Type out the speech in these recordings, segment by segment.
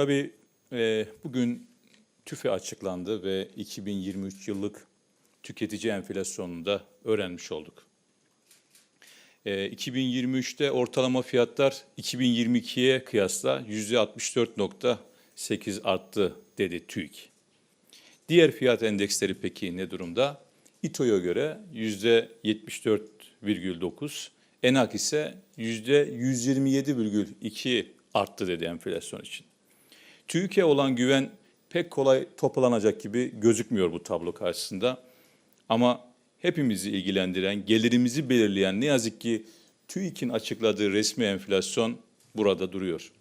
Tabii e, bugün TÜFE açıklandı ve 2023 yıllık tüketici enflasyonunu da öğrenmiş olduk. E, 2023'te ortalama fiyatlar 2022'ye kıyasla %64.8 arttı dedi TÜİK. Diğer fiyat endeksleri peki ne durumda? İTO'ya göre %74,9, ENAK ise %127,2 arttı dedi enflasyon için. TÜİK'e olan güven pek kolay toparlanacak gibi gözükmüyor bu tablo karşısında. Ama hepimizi ilgilendiren, gelirimizi belirleyen ne yazık ki TÜİK'in açıkladığı resmi enflasyon burada duruyor.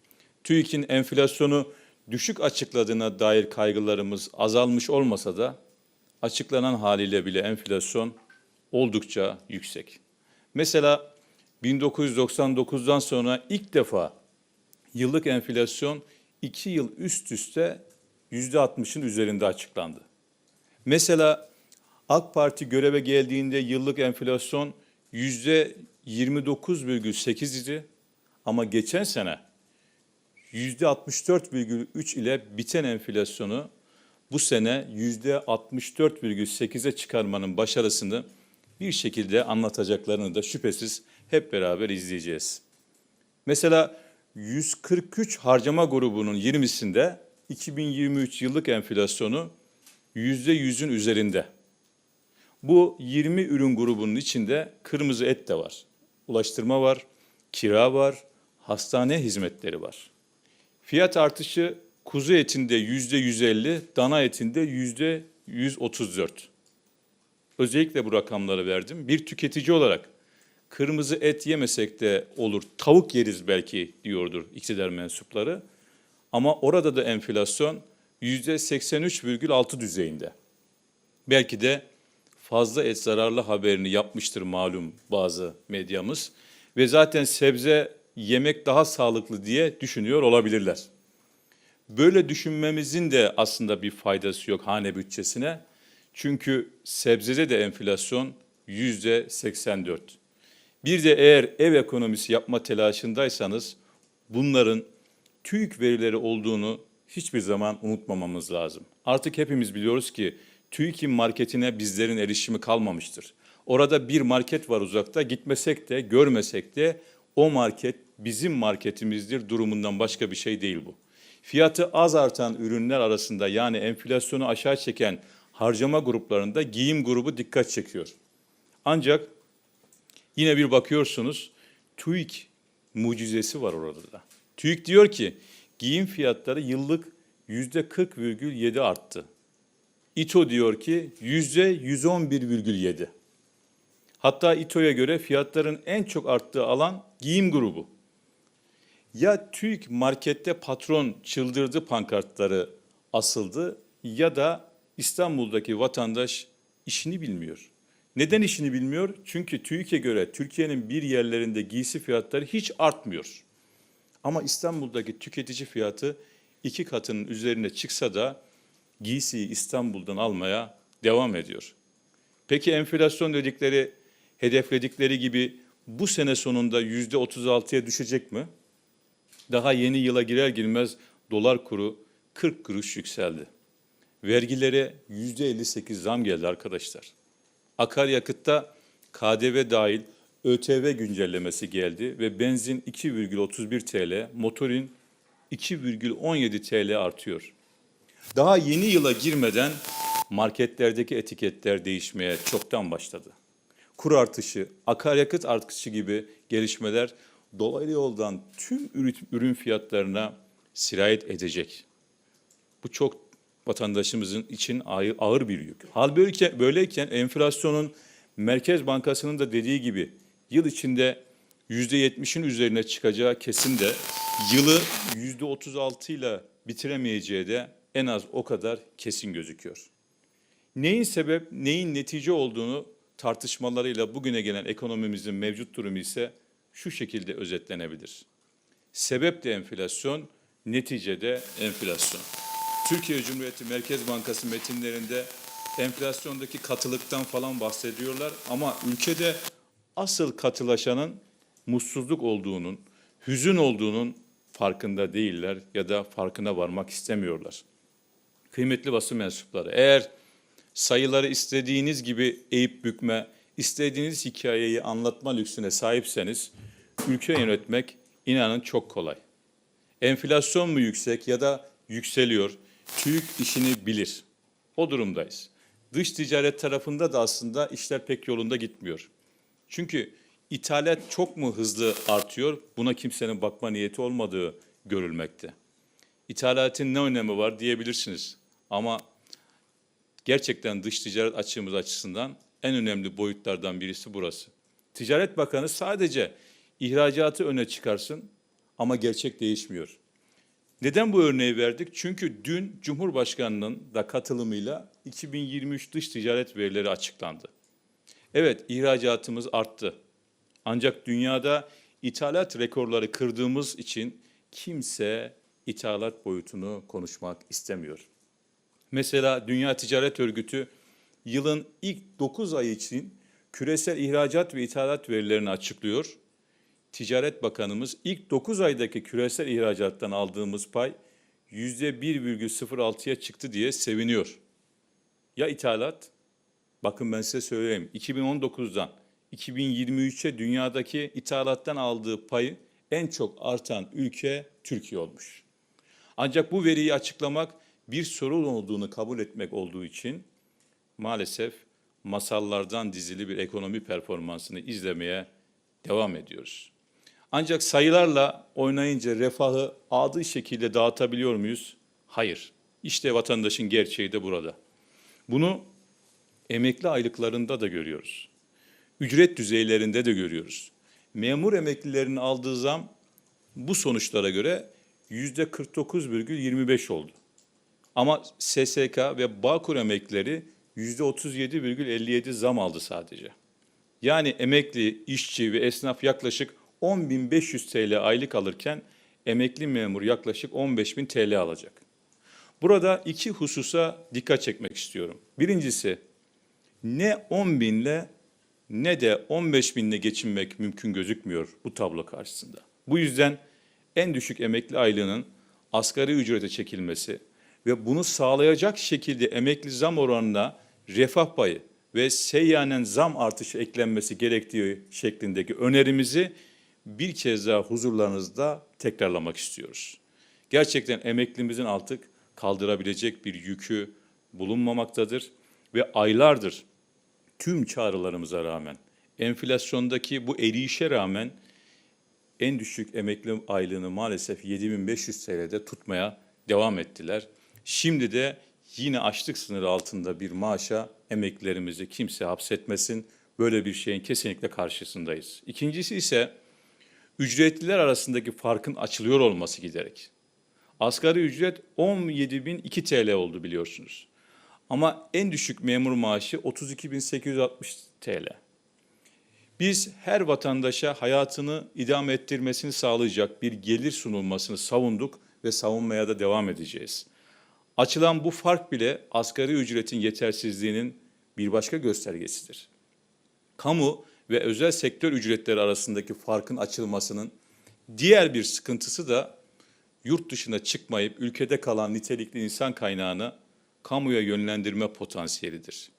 TÜİK'in enflasyonu düşük açıkladığına dair kaygılarımız azalmış olmasa da açıklanan haliyle bile enflasyon oldukça yüksek. Mesela 1999'dan sonra ilk defa yıllık enflasyon 2 yıl üst üste %60'ın üzerinde açıklandı. Mesela AK Parti göreve geldiğinde yıllık enflasyon %29,8 idi ama geçen sene %64,3 ile biten enflasyonu bu sene %64,8'e çıkarmanın başarısını bir şekilde anlatacaklarını da şüphesiz hep beraber izleyeceğiz. Mesela 143 harcama grubunun 20'sinde 2023 yıllık enflasyonu %100'ün üzerinde. Bu 20 ürün grubunun içinde kırmızı et de var. Ulaştırma var, kira var, hastane hizmetleri var. Fiyat artışı kuzu etinde yüzde 150, dana etinde yüzde 134. Özellikle bu rakamları verdim. Bir tüketici olarak kırmızı et yemesek de olur, tavuk yeriz belki diyordur iktidar mensupları. Ama orada da enflasyon yüzde 83,6 düzeyinde. Belki de fazla et zararlı haberini yapmıştır malum bazı medyamız. Ve zaten sebze yemek daha sağlıklı diye düşünüyor olabilirler. Böyle düşünmemizin de aslında bir faydası yok hane bütçesine. Çünkü sebzede de enflasyon yüzde 84. Bir de eğer ev ekonomisi yapma telaşındaysanız bunların TÜİK verileri olduğunu hiçbir zaman unutmamamız lazım. Artık hepimiz biliyoruz ki TÜİK'in marketine bizlerin erişimi kalmamıştır. Orada bir market var uzakta gitmesek de görmesek de o market bizim marketimizdir durumundan başka bir şey değil bu. Fiyatı az artan ürünler arasında yani enflasyonu aşağı çeken harcama gruplarında giyim grubu dikkat çekiyor. Ancak yine bir bakıyorsunuz TÜİK mucizesi var orada da. TÜİK diyor ki giyim fiyatları yıllık yüzde 40,7 arttı. İTO diyor ki yüzde 111,7. Hatta İTO'ya göre fiyatların en çok arttığı alan giyim grubu. Ya TÜİK markette patron çıldırdı pankartları asıldı ya da İstanbul'daki vatandaş işini bilmiyor. Neden işini bilmiyor? Çünkü TÜİK'e göre Türkiye'nin bir yerlerinde giysi fiyatları hiç artmıyor. Ama İstanbul'daki tüketici fiyatı iki katının üzerine çıksa da giysiyi İstanbul'dan almaya devam ediyor. Peki enflasyon dedikleri, hedefledikleri gibi bu sene sonunda yüzde 36'ya düşecek mi? Daha yeni yıla girer girmez dolar kuru 40 kuruş yükseldi. Vergilere yüzde 58 zam geldi arkadaşlar. Akaryakıtta KDV dahil ÖTV güncellemesi geldi ve benzin 2,31 TL, motorin 2,17 TL artıyor. Daha yeni yıla girmeden marketlerdeki etiketler değişmeye çoktan başladı. Kur artışı, akaryakıt artışı gibi gelişmeler dolaylı yoldan tüm ürün fiyatlarına sirayet edecek. Bu çok vatandaşımızın için ağır bir yük. Hal böyleyken, böyleyken enflasyonun Merkez Bankası'nın da dediği gibi yıl içinde %70'in üzerine çıkacağı kesin de yılı %36 ile bitiremeyeceği de en az o kadar kesin gözüküyor. Neyin sebep, neyin netice olduğunu tartışmalarıyla bugüne gelen ekonomimizin mevcut durumu ise şu şekilde özetlenebilir. Sebep de enflasyon, neticede enflasyon. Türkiye Cumhuriyeti Merkez Bankası metinlerinde enflasyondaki katılıktan falan bahsediyorlar ama ülkede asıl katılaşanın mutsuzluk olduğunun, hüzün olduğunun farkında değiller ya da farkına varmak istemiyorlar. Kıymetli basın mensupları, eğer sayıları istediğiniz gibi eğip bükme, istediğiniz hikayeyi anlatma lüksüne sahipseniz ülke yönetmek inanın çok kolay. Enflasyon mu yüksek ya da yükseliyor? TÜİK işini bilir. O durumdayız. Dış ticaret tarafında da aslında işler pek yolunda gitmiyor. Çünkü ithalat çok mu hızlı artıyor? Buna kimsenin bakma niyeti olmadığı görülmekte. İthalatın ne önemi var diyebilirsiniz. Ama gerçekten dış ticaret açığımız açısından en önemli boyutlardan birisi burası. Ticaret Bakanı sadece ihracatı öne çıkarsın ama gerçek değişmiyor. Neden bu örneği verdik? Çünkü dün Cumhurbaşkanı'nın da katılımıyla 2023 dış ticaret verileri açıklandı. Evet, ihracatımız arttı. Ancak dünyada ithalat rekorları kırdığımız için kimse ithalat boyutunu konuşmak istemiyor. Mesela Dünya Ticaret Örgütü yılın ilk 9 ayı için küresel ihracat ve ithalat verilerini açıklıyor. Ticaret Bakanımız ilk 9 aydaki küresel ihracattan aldığımız pay %1,06'ya çıktı diye seviniyor. Ya ithalat? Bakın ben size söyleyeyim. 2019'dan 2023'e dünyadaki ithalattan aldığı payı en çok artan ülke Türkiye olmuş. Ancak bu veriyi açıklamak bir sorun olduğunu kabul etmek olduğu için maalesef masallardan dizili bir ekonomi performansını izlemeye devam ediyoruz. Ancak sayılarla oynayınca refahı adı şekilde dağıtabiliyor muyuz? Hayır. İşte vatandaşın gerçeği de burada. Bunu emekli aylıklarında da görüyoruz. Ücret düzeylerinde de görüyoruz. Memur emeklilerinin aldığı zam bu sonuçlara göre yüzde 49,25 oldu. Ama SSK ve Bağkur emeklileri yüzde 37,57 zam aldı sadece. Yani emekli, işçi ve esnaf yaklaşık 10.500 TL aylık alırken emekli memur yaklaşık 15.000 TL alacak. Burada iki hususa dikkat çekmek istiyorum. Birincisi ne 10 binle ne de 15 binle geçinmek mümkün gözükmüyor bu tablo karşısında. Bu yüzden en düşük emekli aylığının asgari ücrete çekilmesi ve bunu sağlayacak şekilde emekli zam oranına refah payı ve seyyanen zam artışı eklenmesi gerektiği şeklindeki önerimizi bir kez daha huzurlarınızda tekrarlamak istiyoruz. Gerçekten emeklimizin artık kaldırabilecek bir yükü bulunmamaktadır ve aylardır tüm çağrılarımıza rağmen, enflasyondaki bu eriyişe rağmen en düşük emekli aylığını maalesef 7500 TL'de tutmaya devam ettiler. Şimdi de yine açlık sınırı altında bir maaşa emeklilerimizi kimse hapsetmesin. Böyle bir şeyin kesinlikle karşısındayız. İkincisi ise ücretliler arasındaki farkın açılıyor olması giderek. Asgari ücret 17.002 TL oldu biliyorsunuz. Ama en düşük memur maaşı 32.860 TL. Biz her vatandaşa hayatını idame ettirmesini sağlayacak bir gelir sunulmasını savunduk ve savunmaya da devam edeceğiz. Açılan bu fark bile asgari ücretin yetersizliğinin bir başka göstergesidir. Kamu ve özel sektör ücretleri arasındaki farkın açılmasının diğer bir sıkıntısı da yurt dışına çıkmayıp ülkede kalan nitelikli insan kaynağını kamuya yönlendirme potansiyelidir.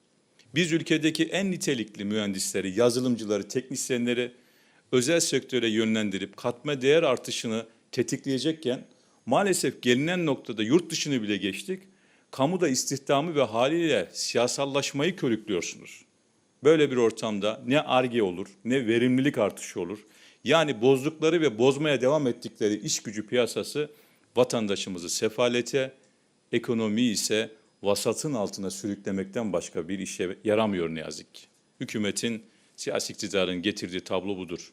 Biz ülkedeki en nitelikli mühendisleri, yazılımcıları, teknisyenleri özel sektöre yönlendirip katma değer artışını tetikleyecekken maalesef gelinen noktada yurt dışını bile geçtik. Kamuda istihdamı ve haliyle siyasallaşmayı körüklüyorsunuz. Böyle bir ortamda ne arge olur, ne verimlilik artışı olur. Yani bozdukları ve bozmaya devam ettikleri iş gücü piyasası vatandaşımızı sefalete, ekonomi ise vasatın altına sürüklemekten başka bir işe yaramıyor ne yazık ki. Hükümetin, siyasi iktidarın getirdiği tablo budur.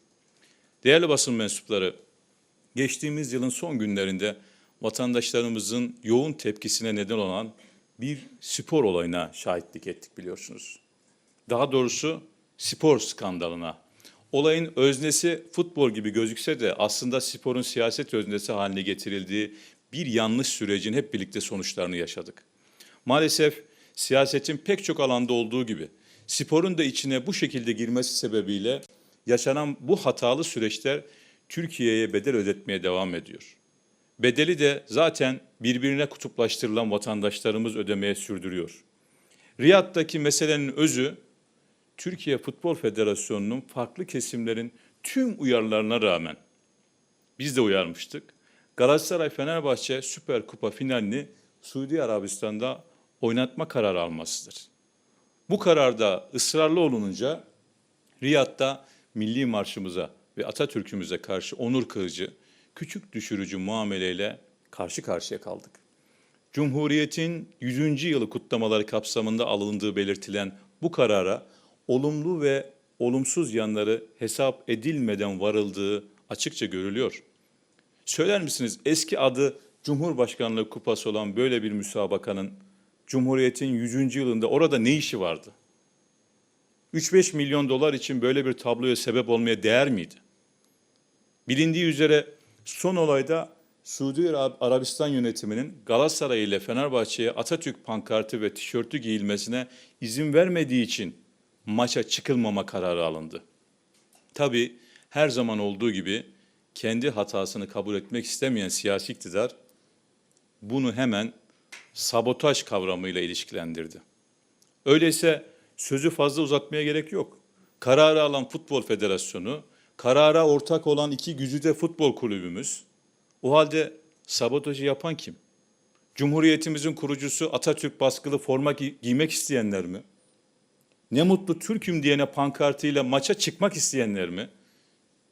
Değerli basın mensupları, geçtiğimiz yılın son günlerinde vatandaşlarımızın yoğun tepkisine neden olan bir spor olayına şahitlik ettik biliyorsunuz. Daha doğrusu spor skandalına. Olayın öznesi futbol gibi gözükse de aslında sporun siyaset öznesi haline getirildiği bir yanlış sürecin hep birlikte sonuçlarını yaşadık. Maalesef siyasetin pek çok alanda olduğu gibi sporun da içine bu şekilde girmesi sebebiyle yaşanan bu hatalı süreçler Türkiye'ye bedel ödetmeye devam ediyor. Bedeli de zaten birbirine kutuplaştırılan vatandaşlarımız ödemeye sürdürüyor. Riyad'daki meselenin özü Türkiye Futbol Federasyonu'nun farklı kesimlerin tüm uyarılarına rağmen biz de uyarmıştık. Galatasaray Fenerbahçe Süper Kupa finalini Suudi Arabistan'da oynatma kararı almasıdır. Bu kararda ısrarlı olununca Riyad'da milli marşımıza ve Atatürk'ümüze karşı onur kırıcı, küçük düşürücü muameleyle karşı karşıya kaldık. Cumhuriyetin 100. yılı kutlamaları kapsamında alındığı belirtilen bu karara olumlu ve olumsuz yanları hesap edilmeden varıldığı açıkça görülüyor. Söyler misiniz eski adı Cumhurbaşkanlığı Kupası olan böyle bir müsabakanın Cumhuriyet'in 100. yılında orada ne işi vardı? 3-5 milyon dolar için böyle bir tabloya sebep olmaya değer miydi? Bilindiği üzere son olayda Suudi Arabistan yönetiminin Galatasaray ile Fenerbahçe'ye Atatürk pankartı ve tişörtü giyilmesine izin vermediği için maça çıkılmama kararı alındı. Tabii her zaman olduğu gibi kendi hatasını kabul etmek istemeyen siyasi iktidar bunu hemen sabotaj kavramıyla ilişkilendirdi. Öyleyse sözü fazla uzatmaya gerek yok. Kararı alan Futbol Federasyonu, karara ortak olan iki güzide futbol kulübümüz, o halde sabotajı yapan kim? Cumhuriyetimizin kurucusu Atatürk baskılı forma gi- giymek isteyenler mi? Ne mutlu Türk'üm diyene pankartıyla maça çıkmak isteyenler mi?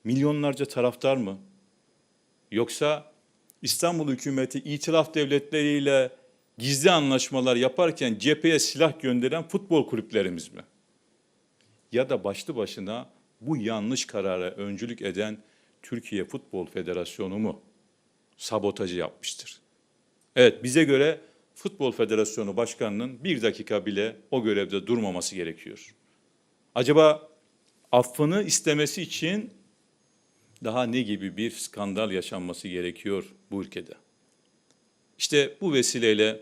Milyonlarca taraftar mı? Yoksa İstanbul hükümeti itilaf devletleriyle gizli anlaşmalar yaparken cepheye silah gönderen futbol kulüplerimiz mi? Ya da başlı başına bu yanlış karara öncülük eden Türkiye Futbol Federasyonu mu sabotajı yapmıştır? Evet bize göre Futbol Federasyonu Başkanı'nın bir dakika bile o görevde durmaması gerekiyor. Acaba affını istemesi için daha ne gibi bir skandal yaşanması gerekiyor bu ülkede? İşte bu vesileyle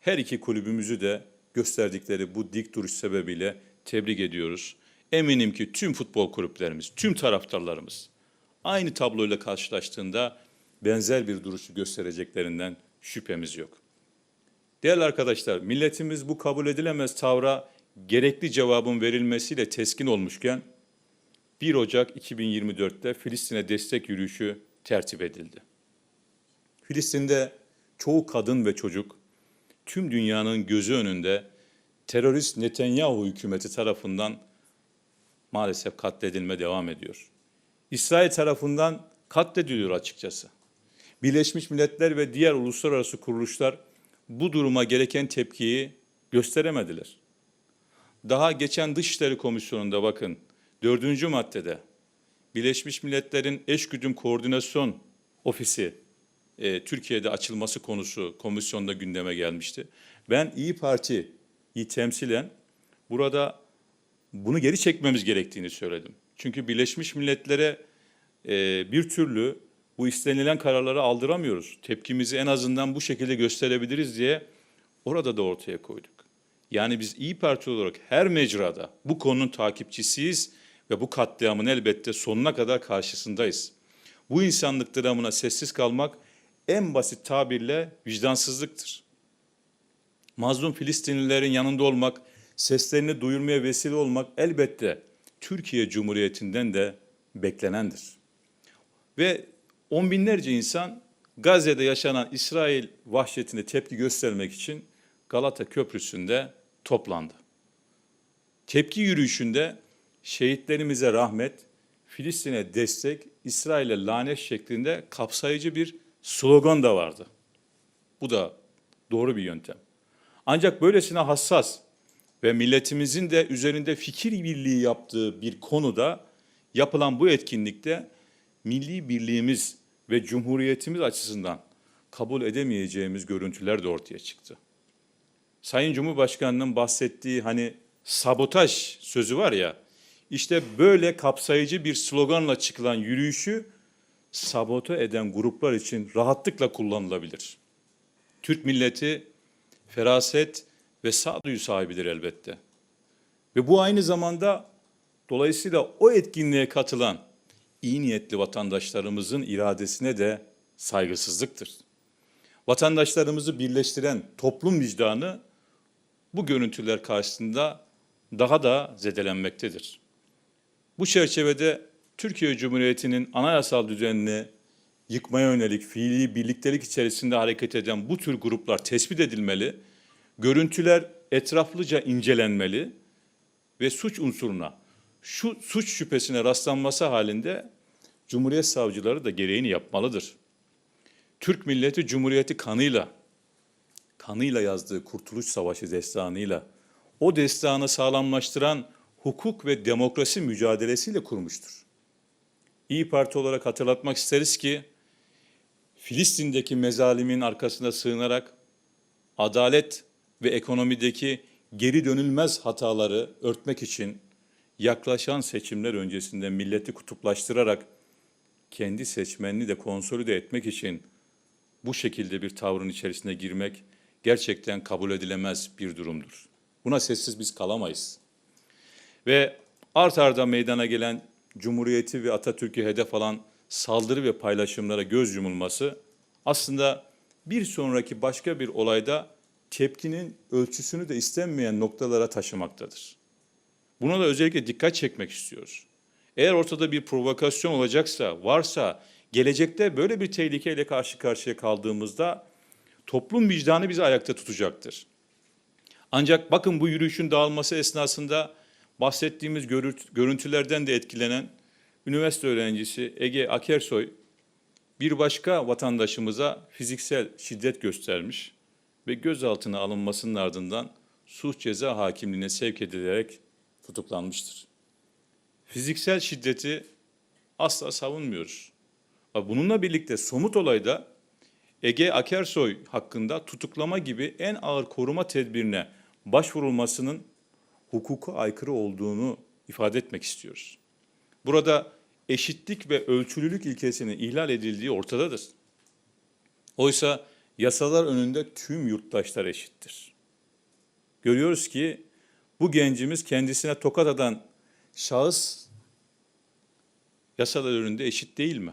her iki kulübümüzü de gösterdikleri bu dik duruş sebebiyle tebrik ediyoruz. Eminim ki tüm futbol kulüplerimiz, tüm taraftarlarımız aynı tabloyla karşılaştığında benzer bir duruşu göstereceklerinden şüphemiz yok. Değerli arkadaşlar, milletimiz bu kabul edilemez tavra gerekli cevabın verilmesiyle teskin olmuşken 1 Ocak 2024'te Filistin'e destek yürüyüşü tertip edildi. Filistin'de çoğu kadın ve çocuk tüm dünyanın gözü önünde terörist Netanyahu hükümeti tarafından maalesef katledilme devam ediyor. İsrail tarafından katlediliyor açıkçası. Birleşmiş Milletler ve diğer uluslararası kuruluşlar bu duruma gereken tepkiyi gösteremediler. Daha geçen Dışişleri Komisyonu'nda bakın dördüncü maddede Birleşmiş Milletler'in Eşgüdüm Koordinasyon Ofisi e, Türkiye'de açılması konusu komisyonda gündeme gelmişti. Ben İyi Parti'yi temsilen burada bunu geri çekmemiz gerektiğini söyledim. Çünkü Birleşmiş Milletler'e e, bir türlü bu istenilen kararları aldıramıyoruz. Tepkimizi en azından bu şekilde gösterebiliriz diye orada da ortaya koyduk. Yani biz İyi Parti olarak her mecrada bu konunun takipçisiyiz ve bu katliamın elbette sonuna kadar karşısındayız. Bu insanlık dramına sessiz kalmak en basit tabirle vicdansızlıktır. Mazlum Filistinlilerin yanında olmak, seslerini duyurmaya vesile olmak elbette Türkiye Cumhuriyeti'nden de beklenendir. Ve on binlerce insan Gazze'de yaşanan İsrail vahşetine tepki göstermek için Galata Köprüsü'nde toplandı. Tepki yürüyüşünde şehitlerimize rahmet, Filistin'e destek, İsrail'e lanet şeklinde kapsayıcı bir slogan da vardı. Bu da doğru bir yöntem. Ancak böylesine hassas ve milletimizin de üzerinde fikir birliği yaptığı bir konuda yapılan bu etkinlikte milli birliğimiz ve cumhuriyetimiz açısından kabul edemeyeceğimiz görüntüler de ortaya çıktı. Sayın Cumhurbaşkanı'nın bahsettiği hani sabotaj sözü var ya, işte böyle kapsayıcı bir sloganla çıkılan yürüyüşü sabote eden gruplar için rahatlıkla kullanılabilir. Türk milleti feraset ve sağduyu sahibidir elbette. Ve bu aynı zamanda dolayısıyla o etkinliğe katılan iyi niyetli vatandaşlarımızın iradesine de saygısızlıktır. Vatandaşlarımızı birleştiren toplum vicdanı bu görüntüler karşısında daha da zedelenmektedir. Bu çerçevede Türkiye Cumhuriyeti'nin anayasal düzenini yıkmaya yönelik fiili birliktelik içerisinde hareket eden bu tür gruplar tespit edilmeli, görüntüler etraflıca incelenmeli ve suç unsuruna, şu suç şüphesine rastlanması halinde Cumhuriyet savcıları da gereğini yapmalıdır. Türk milleti Cumhuriyeti kanıyla, kanıyla yazdığı Kurtuluş Savaşı destanıyla, o destanı sağlamlaştıran hukuk ve demokrasi mücadelesiyle kurmuştur. İyi Parti olarak hatırlatmak isteriz ki, Filistin'deki mezalimin arkasına sığınarak adalet ve ekonomideki geri dönülmez hataları örtmek için yaklaşan seçimler öncesinde milleti kutuplaştırarak kendi seçmenini de konsolide etmek için bu şekilde bir tavrın içerisine girmek gerçekten kabul edilemez bir durumdur. Buna sessiz biz kalamayız. Ve art arda meydana gelen Cumhuriyeti ve Atatürk'ü hedef alan saldırı ve paylaşımlara göz yumulması aslında bir sonraki başka bir olayda tepkinin ölçüsünü de istenmeyen noktalara taşımaktadır. Buna da özellikle dikkat çekmek istiyoruz. Eğer ortada bir provokasyon olacaksa, varsa, gelecekte böyle bir tehlikeyle karşı karşıya kaldığımızda toplum vicdanı bizi ayakta tutacaktır. Ancak bakın bu yürüyüşün dağılması esnasında bahsettiğimiz görüntülerden de etkilenen üniversite öğrencisi Ege Akersoy bir başka vatandaşımıza fiziksel şiddet göstermiş ve gözaltına alınmasının ardından suç ceza hakimliğine sevk edilerek tutuklanmıştır. Fiziksel şiddeti asla savunmuyoruz. Bununla birlikte somut olayda Ege Akersoy hakkında tutuklama gibi en ağır koruma tedbirine başvurulmasının hukuka aykırı olduğunu ifade etmek istiyoruz. Burada eşitlik ve ölçülülük ilkesinin ihlal edildiği ortadadır. Oysa yasalar önünde tüm yurttaşlar eşittir. Görüyoruz ki bu gencimiz kendisine tokat atan şahıs yasalar önünde eşit değil mi?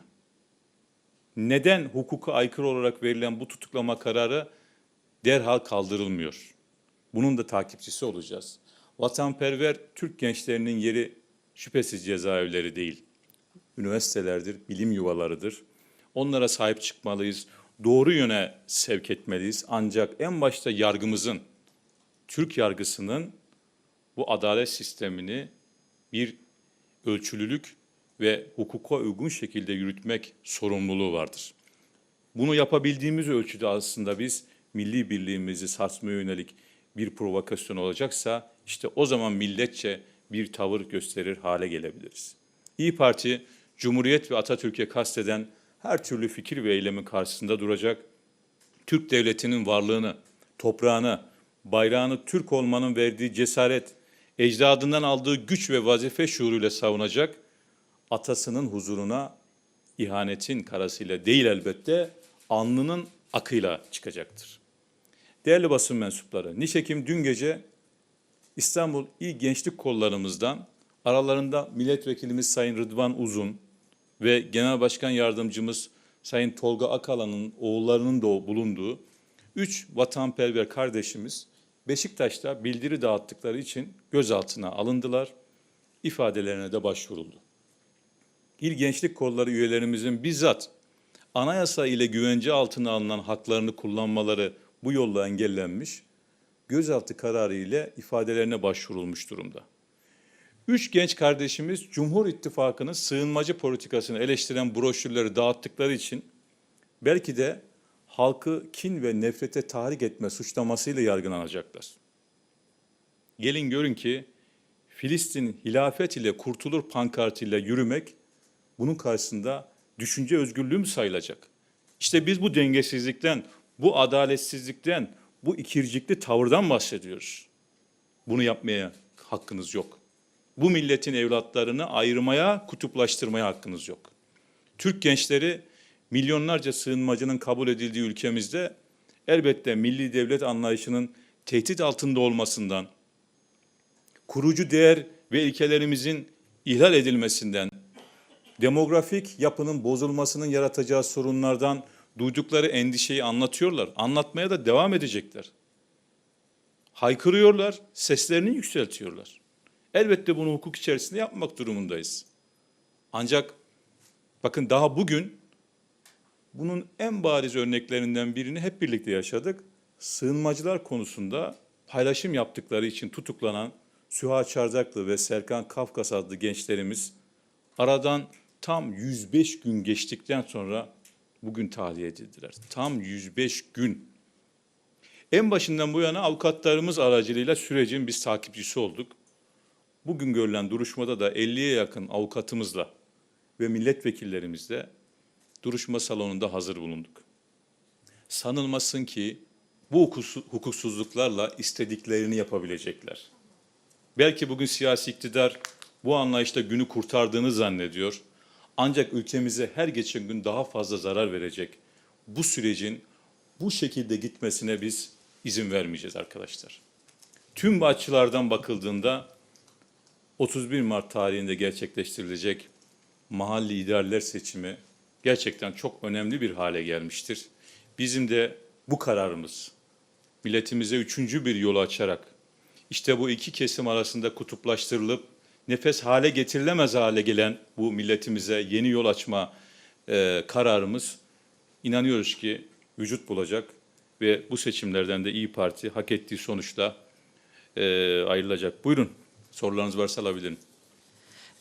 Neden hukuka aykırı olarak verilen bu tutuklama kararı derhal kaldırılmıyor? Bunun da takipçisi olacağız. Vatanperver Türk gençlerinin yeri şüphesiz cezaevleri değil. Üniversitelerdir, bilim yuvalarıdır. Onlara sahip çıkmalıyız. Doğru yöne sevk etmeliyiz. Ancak en başta yargımızın, Türk yargısının bu adalet sistemini bir ölçülülük ve hukuka uygun şekilde yürütmek sorumluluğu vardır. Bunu yapabildiğimiz ölçüde aslında biz milli birliğimizi sarsmaya yönelik bir provokasyon olacaksa işte o zaman milletçe bir tavır gösterir hale gelebiliriz. İyi Parti, Cumhuriyet ve Atatürk'e kasteden her türlü fikir ve eylemin karşısında duracak, Türk devletinin varlığını, toprağını, bayrağını Türk olmanın verdiği cesaret, ecdadından aldığı güç ve vazife şuuruyla savunacak, atasının huzuruna ihanetin karasıyla değil elbette, alnının akıyla çıkacaktır. Değerli basın mensupları, nişekim dün gece İstanbul İl Gençlik Kollarımızdan aralarında milletvekilimiz Sayın Rıdvan Uzun ve Genel Başkan Yardımcımız Sayın Tolga Akalan'ın oğullarının da bulunduğu üç vatanperver kardeşimiz Beşiktaş'ta bildiri dağıttıkları için gözaltına alındılar. İfadelerine de başvuruldu. İl Gençlik Kolları üyelerimizin bizzat anayasa ile güvence altına alınan haklarını kullanmaları bu yolla engellenmiş, gözaltı kararı ile ifadelerine başvurulmuş durumda. Üç genç kardeşimiz Cumhur İttifakı'nın sığınmacı politikasını eleştiren broşürleri dağıttıkları için belki de halkı kin ve nefrete tahrik etme suçlamasıyla yargılanacaklar. Gelin görün ki Filistin hilafet ile kurtulur pankartıyla yürümek bunun karşısında düşünce özgürlüğü mü sayılacak? İşte biz bu dengesizlikten, bu adaletsizlikten, bu ikircikli tavırdan bahsediyoruz. Bunu yapmaya hakkınız yok. Bu milletin evlatlarını ayırmaya, kutuplaştırmaya hakkınız yok. Türk gençleri milyonlarca sığınmacının kabul edildiği ülkemizde elbette milli devlet anlayışının tehdit altında olmasından, kurucu değer ve ilkelerimizin ihlal edilmesinden, demografik yapının bozulmasının yaratacağı sorunlardan Duydukları endişeyi anlatıyorlar. Anlatmaya da devam edecekler. Haykırıyorlar, seslerini yükseltiyorlar. Elbette bunu hukuk içerisinde yapmak durumundayız. Ancak bakın daha bugün bunun en bariz örneklerinden birini hep birlikte yaşadık. Sığınmacılar konusunda paylaşım yaptıkları için tutuklanan Süha Çardaklı ve Serkan Kafkas adlı gençlerimiz aradan tam 105 gün geçtikten sonra bugün tahliye edildiler. Tam 105 gün. En başından bu yana avukatlarımız aracılığıyla sürecin biz takipçisi olduk. Bugün görülen duruşmada da 50'ye yakın avukatımızla ve milletvekillerimizle duruşma salonunda hazır bulunduk. Sanılmasın ki bu hukuksuz- hukuksuzluklarla istediklerini yapabilecekler. Belki bugün siyasi iktidar bu anlayışla günü kurtardığını zannediyor. Ancak ülkemize her geçen gün daha fazla zarar verecek bu sürecin bu şekilde gitmesine biz izin vermeyeceğiz arkadaşlar. Tüm bu açılardan bakıldığında 31 Mart tarihinde gerçekleştirilecek mahalli idareler seçimi gerçekten çok önemli bir hale gelmiştir. Bizim de bu kararımız milletimize üçüncü bir yolu açarak işte bu iki kesim arasında kutuplaştırılıp nefes hale getirilemez hale gelen bu milletimize yeni yol açma e, kararımız inanıyoruz ki vücut bulacak ve bu seçimlerden de İyi Parti hak ettiği sonuçla e, ayrılacak. Buyurun sorularınız varsa alabilirim.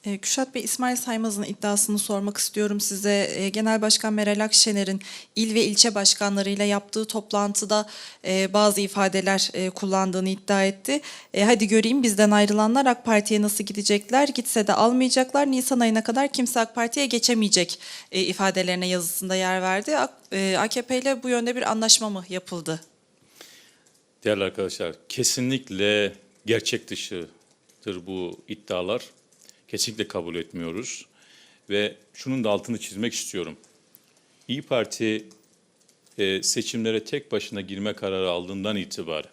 E, Bey, İsmail Saymaz'ın iddiasını sormak istiyorum size. E, Genel Başkan Meral Akşener'in il ve ilçe başkanlarıyla yaptığı toplantıda e, bazı ifadeler e, kullandığını iddia etti. E, Hadi göreyim bizden ayrılanlar AK Parti'ye nasıl gidecekler? Gitse de almayacaklar. Nisan ayına kadar kimse AK Parti'ye geçemeyecek e, ifadelerine yazısında yer verdi. E, AKP ile bu yönde bir anlaşma mı yapıldı? Değerli arkadaşlar, kesinlikle gerçek dışıdır bu iddialar. Kesinlikle kabul etmiyoruz. Ve şunun da altını çizmek istiyorum. İyi Parti e, seçimlere tek başına girme kararı aldığından itibaren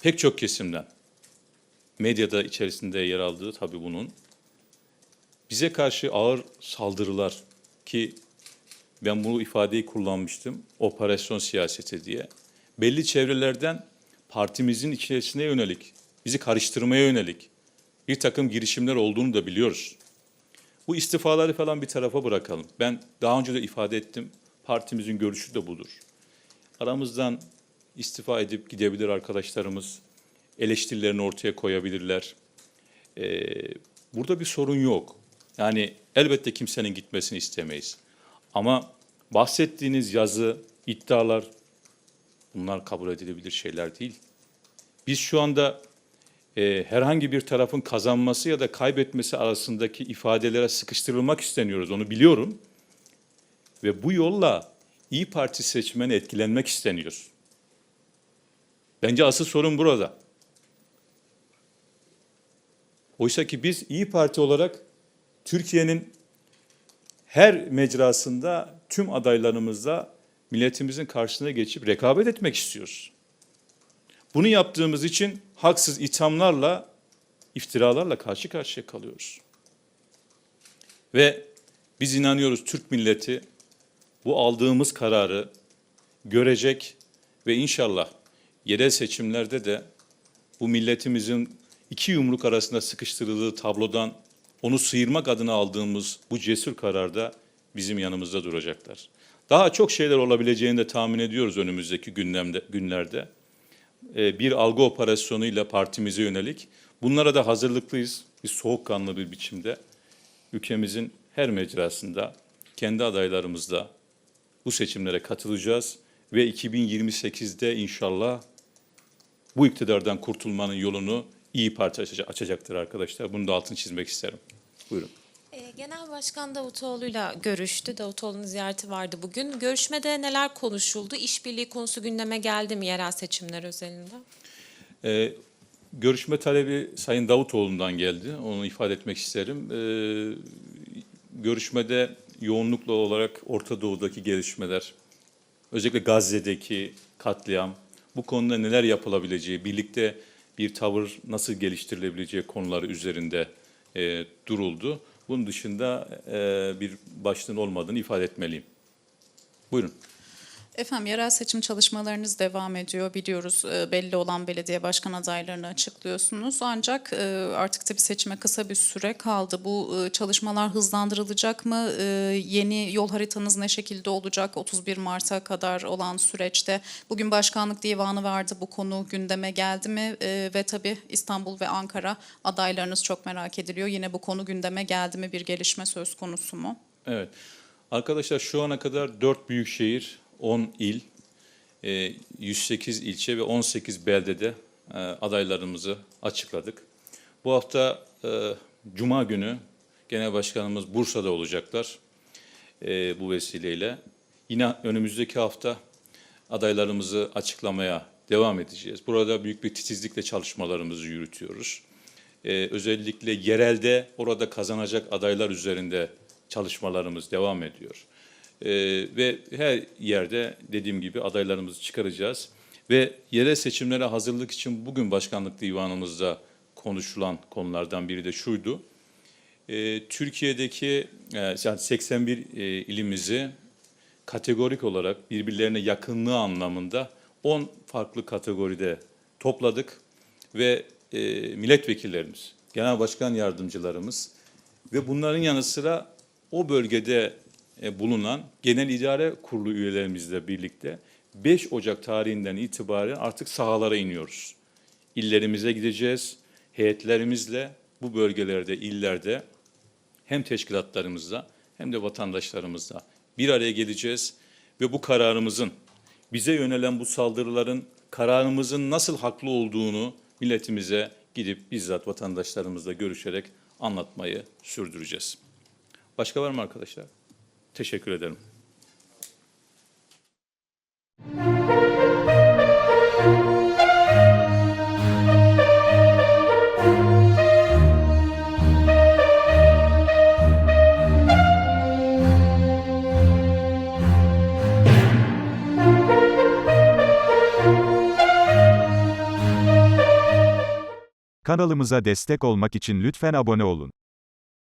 pek çok kesimden, medyada içerisinde yer aldığı tabii bunun, bize karşı ağır saldırılar ki ben bu ifadeyi kullanmıştım, operasyon siyaseti diye. Belli çevrelerden partimizin içerisine yönelik, bizi karıştırmaya yönelik bir takım girişimler olduğunu da biliyoruz. Bu istifaları falan bir tarafa bırakalım. Ben daha önce de ifade ettim, partimizin görüşü de budur. Aramızdan istifa edip gidebilir arkadaşlarımız, eleştirilerini ortaya koyabilirler. Ee, burada bir sorun yok. Yani elbette kimsenin gitmesini istemeyiz. Ama bahsettiğiniz yazı, iddialar bunlar kabul edilebilir şeyler değil. Biz şu anda e, herhangi bir tarafın kazanması ya da kaybetmesi arasındaki ifadelere sıkıştırılmak isteniyoruz. Onu biliyorum. Ve bu yolla İyi Parti seçmeni etkilenmek isteniyor. Bence asıl sorun burada. Oysa ki biz İyi Parti olarak Türkiye'nin her mecrasında tüm adaylarımızla milletimizin karşısına geçip rekabet etmek istiyoruz. Bunu yaptığımız için haksız ithamlarla, iftiralarla karşı karşıya kalıyoruz. Ve biz inanıyoruz Türk milleti bu aldığımız kararı görecek ve inşallah yerel seçimlerde de bu milletimizin iki yumruk arasında sıkıştırıldığı tablodan onu sıyırmak adına aldığımız bu cesur kararda bizim yanımızda duracaklar. Daha çok şeyler olabileceğini de tahmin ediyoruz önümüzdeki gündemde, günlerde. Ee, Bir algı operasyonuyla partimize yönelik. Bunlara da hazırlıklıyız. Biz soğukkanlı bir biçimde ülkemizin her mecrasında kendi adaylarımızla bu seçimlere katılacağız ve 2028'de inşallah bu iktidardan kurtulmanın yolunu İyi Parti açacak- açacaktır arkadaşlar. Bunu da altını çizmek isterim. Buyurun. Ee, Genel Başkan Davutoğlu'yla görüştü. Davutoğlu'nun ziyareti vardı bugün. Görüşmede neler konuşuldu? İşbirliği konusu gündeme geldi mi yerel seçimler özelinde? Ee, görüşme talebi Sayın Davutoğlu'ndan geldi. Onu ifade etmek isterim. Ee, görüşmede yoğunlukla olarak Orta Doğu'daki gelişmeler, özellikle Gazze'deki katliam, bu konuda neler yapılabileceği, birlikte bir tavır nasıl geliştirilebileceği konuları üzerinde e, duruldu. Bunun dışında e, bir başlığın olmadığını ifade etmeliyim. Buyurun. Efendim yerel seçim çalışmalarınız devam ediyor. Biliyoruz e, belli olan belediye başkan adaylarını açıklıyorsunuz. Ancak e, artık tabii seçime kısa bir süre kaldı. Bu e, çalışmalar hızlandırılacak mı? E, Yeni yol haritanız ne şekilde olacak 31 Mart'a kadar olan süreçte? Bugün başkanlık divanı vardı. Bu konu gündeme geldi mi? Ve tabii İstanbul ve Ankara adaylarınız çok merak ediliyor. Yine bu konu gündeme geldi mi? Bir gelişme söz konusu mu? Evet. Arkadaşlar şu ana kadar 4 büyük şehir, 10 il, e, 108 ilçe ve 18 beldede e, adaylarımızı açıkladık. Bu hafta e, Cuma günü Genel Başkanımız Bursa'da olacaklar e, bu vesileyle. Yine önümüzdeki hafta adaylarımızı açıklamaya devam edeceğiz. Burada büyük bir titizlikle çalışmalarımızı yürütüyoruz. Ee, özellikle yerelde orada kazanacak adaylar üzerinde çalışmalarımız devam ediyor. Ee, ve her yerde dediğim gibi adaylarımızı çıkaracağız. Ve yerel seçimlere hazırlık için bugün Başkanlık Divanımızda konuşulan konulardan biri de şuydu. Ee, Türkiye'deki e, yani 81 e, ilimizi kategorik olarak birbirlerine yakınlığı anlamında 10 farklı kategoride topladık ve e, milletvekillerimiz, genel başkan yardımcılarımız ve bunların yanı sıra o bölgede e, bulunan genel idare kurulu üyelerimizle birlikte 5 Ocak tarihinden itibaren artık sahalara iniyoruz. İllerimize gideceğiz, heyetlerimizle bu bölgelerde, illerde hem teşkilatlarımızla hem de vatandaşlarımızla bir araya geleceğiz ve bu kararımızın bize yönelen bu saldırıların kararımızın nasıl haklı olduğunu milletimize gidip bizzat vatandaşlarımızla görüşerek anlatmayı sürdüreceğiz. Başka var mı arkadaşlar? Teşekkür ederim. Kanalımıza destek olmak için lütfen abone olun.